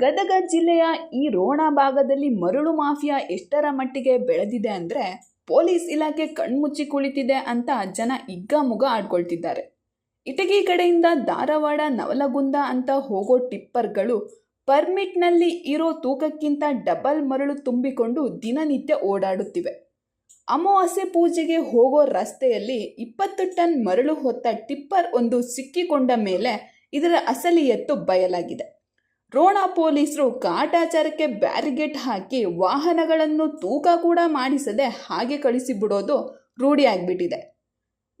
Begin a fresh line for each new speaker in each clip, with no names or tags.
ಗದಗ ಜಿಲ್ಲೆಯ ಈ ರೋಣ ಭಾಗದಲ್ಲಿ ಮರಳು ಮಾಫಿಯಾ ಎಷ್ಟರ ಮಟ್ಟಿಗೆ ಬೆಳೆದಿದೆ ಅಂದರೆ ಪೊಲೀಸ್ ಇಲಾಖೆ ಕಣ್ಮುಚ್ಚಿ ಕುಳಿತಿದೆ ಅಂತ ಜನ ಇಗ್ಗಮುಗ ಆಡ್ಕೊಳ್ತಿದ್ದಾರೆ. ಇಟಗಿ ಕಡೆಯಿಂದ ಧಾರವಾಡ, ನವಲಗುಂದ ಅಂತ ಹೋಗೋ ಟಿಪ್ಪರ್ಗಳು ಪರ್ಮಿಟ್ನಲ್ಲಿ ಇರೋ ತೂಕಕ್ಕಿಂತ ಡಬಲ್ ಮರಳು ತುಂಬಿಕೊಂಡು ದಿನನಿತ್ಯ ಓಡಾಡುತ್ತಿವೆ. ಅಮಾವಾಸ್ಯೆ ಪೂಜೆಗೆ ಹೋಗೋ ರಸ್ತೆಯಲ್ಲಿ ಇಪ್ಪತ್ತು ಟನ್ ಮರಳು ಹೊತ್ತ ಟಿಪ್ಪರ್ ಒಂದು ಸಿಕ್ಕಿಕೊಂಡ ಮೇಲೆ ಇದರ ಅಸಲಿಯತ್ತು ಬಯಲಾಗಿದೆ. ರೋಣ ಪೊಲೀಸರು ಕಾಟಾಚಾರಕ್ಕೆ ಬ್ಯಾರಿಗೇಟ್ ಹಾಕಿ ವಾಹನಗಳನ್ನು ತೂಕ ಕೂಡ ಮಾಡಿಸದೆ ಹಾಗೆ ಕಳಿಸಿಬಿಡೋದು ರೂಢಿಯಾಗಿಬಿಟ್ಟಿದೆ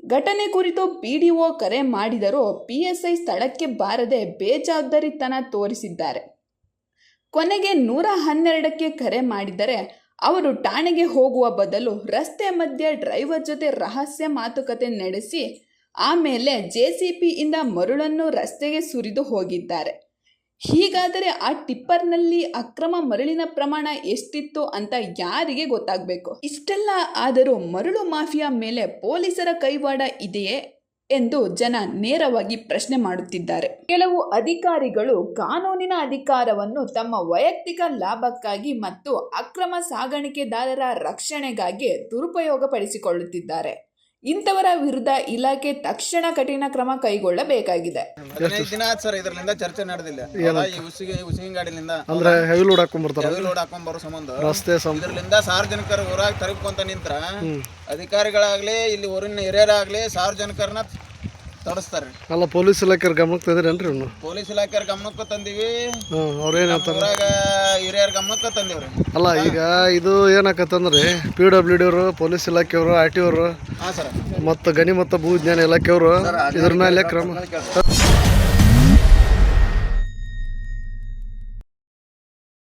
ಘಟನೆ ಕುರಿತು ಪಿ ಡಿ ಒ ಕರೆ ಮಾಡಿದರೂ ಪಿ ಎಸ್ ಐ ಸ್ಥಳಕ್ಕೆ ಬಾರದೆ ಬೇಜವಾಬ್ದಾರಿತನ ತೋರಿಸಿದ್ದಾರೆ. ಕೊನೆಗೆ ನೂರ ಹನ್ನೆರಡಕ್ಕೆ ಕರೆ ಮಾಡಿದರೆ ಅವರು ಠಾಣೆಗೆ ಹೋಗುವ ಬದಲು ರಸ್ತೆ ಮಧ್ಯೆ ಡ್ರೈವರ್ ಜೊತೆ ರಹಸ್ಯ ಮಾತುಕತೆ ನಡೆಸಿ, ಆಮೇಲೆ ಜೆ ಸಿ ಪಿಯಿಂದ ಮರಳನ್ನು ರಸ್ತೆಗೆ ಸುರಿದು ಹೋಗಿದ್ದಾರೆ. ಹೀಗಾದರೆ ಆ ಟಿಪ್ಪರ್ನಲ್ಲಿ ಅಕ್ರಮ ಮರಳಿನ ಪ್ರಮಾಣ ಎಷ್ಟಿತ್ತು ಅಂತ ಯಾರಿಗೆ ಗೊತ್ತಾಗಬೇಕು? ಇಷ್ಟೆಲ್ಲ ಆದರೂ ಮರಳು ಮಾಫಿಯಾ ಮೇಲೆ ಪೊಲೀಸರ ಕೈವಾಡ ಇದೆಯೇ ಎಂದು ಜನ ನೇರವಾಗಿ ಪ್ರಶ್ನೆ ಮಾಡುತ್ತಿದ್ದಾರೆ. ಕೆಲವು ಅಧಿಕಾರಿಗಳು ಕಾನೂನಿನ ಅಧಿಕಾರವನ್ನು ತಮ್ಮ ವೈಯಕ್ತಿಕ ಲಾಭಕ್ಕಾಗಿ ಮತ್ತು ಅಕ್ರಮ ಸಾಗಾಣಿಕೆದಾರರ ರಕ್ಷಣೆಗಾಗಿ ದುರುಪಯೋಗಪಡಿಸಿಕೊಳ್ಳುತ್ತಿದ್ದಾರೆ. ಇಂಥವರ ವಿರುದ್ಧ ಇಲಾಖೆ ತಕ್ಷಣ ಕಠಿಣ ಕ್ರಮ ಕೈಗೊಳ್ಳಬೇಕಾಗಿದೆ.
ಹದಿನೈದು ದಿನ ಆಯ್ತು ಸರ್ ಇದರಿಂದ ಚರ್ಚೆ ನಡೆದಿಲ್ಲ. ಅದ ಈ ಉಸಿಗೆ ಉಸಿಗಿನ ಗಾಡಿಲಿಂದ
ಅಂದ್ರೆ ಹೆವಿ ಲೋಡ್ ಹಾಕೊಂಡ್ ಬರ್ತಾರ
ಹೆವಿ ಲೋಡ್ ಹಾಕೊಂಡ್ ಬರೋ ಸಂಬಂಧ.
ರಸ್ತೆ ಸಂ
ಇದರಿಂದ ಸಾರ್ವಜನಿಕರು ಊರಾಗ ತರಕೊಂತ ನಿಂತ್ರ ಅಧಿಕಾರಿಗಳಾಗ್ಲಿ ಇಲ್ಲಿ ಊರಿನ ಹಿರಿಯರಾಗ್ಲಿ ಸಾರ್ವಜನಿಕರನ್ನ ತಡಿಸ್ತಾರೆ
ಅಲ್ಲ ಪೊಲೀಸ್ ಇಲಾಖೆ ಗಮನಕ್ಕೆ ತಂದಿರೇನ್ರಿ ಇವ್ನು
ಪೊಲೀಸ್ ಇಲಾಖೆಯವ್ರ ಗಮನಕ್ಕೆ ತಂದೀವಿ.
ಹ್ಞೂ ಅವ್ರೇನು ಹೇಳ್ತಾರೆ?
ಊರಾಗ ಹಿರಿಯರ ಗಮನಕ್ಕೆ ತಂದೀವ್ರಿ.
ಅಲ್ಲ ಈಗ ಇದು ಏನಾಕತ್ತಂದ್ರೆ? ಪಿ ಡಬ್ಲ್ಯೂ ಡಿ ಅವರು ಪೊಲೀಸ್ ಇಲಾಖೆಯವರು ಆರ್ ಟಿ ಅವರು
ಹಾ ಸರ್.
ಮತ್ತು ಗಣಿ ಮತ್ತು ಭೂ ವಿಜ್ಞಾನ ಇಲಾಖೆಯವರು ಇದ್ರ ಮೇಲೆ ಕ್ರಮ.